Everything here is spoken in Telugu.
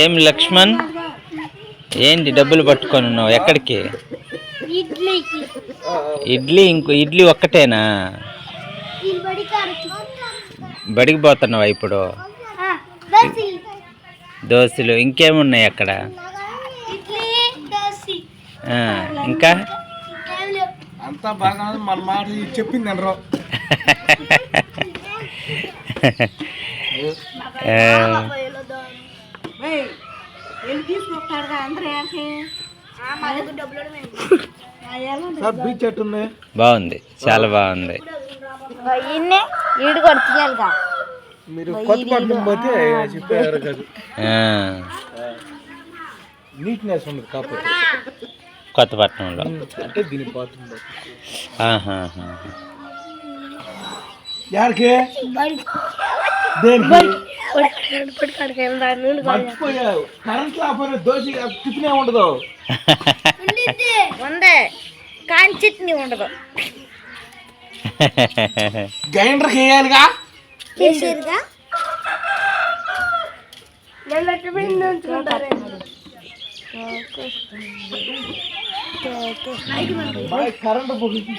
ఏం లక్ష్మణ్? ఏంటి డబ్బులు పట్టుకొని ఉన్నావు? ఎక్కడికి? ఇడ్లీ ఇంకో ఇడ్లీ ఒక్కటేనా? బడికి పోతున్నావా ఇప్పుడు? దోశ దోశలు ఇంకేమున్నాయి అక్కడ? ఇంకా? ఏం లేవు. అంతా బాగా ఉంది, మన మాట చెప్పింది అనరు. సార్ బీచ్ బాగుంది. చాలా బాగుంది. ఇన్నే ఈడు కొడుతున్నాలుగా మీరు కొత్తపట్నం పోతే చెప్పారు కదా. నీట్నెస్ ఉంది కాకపోతే. కొత్తపట్నంలో అంటే దీని. యాడికి కరెంట్ లేకపోయినా దోశ టిఫినే ఉండదు. ఉందే కానీ చట్నీ ఉండదు. గ్రైండర్కి వేయాలిగా? చేసిరుగా బాగా కరెంట్ పోయింది.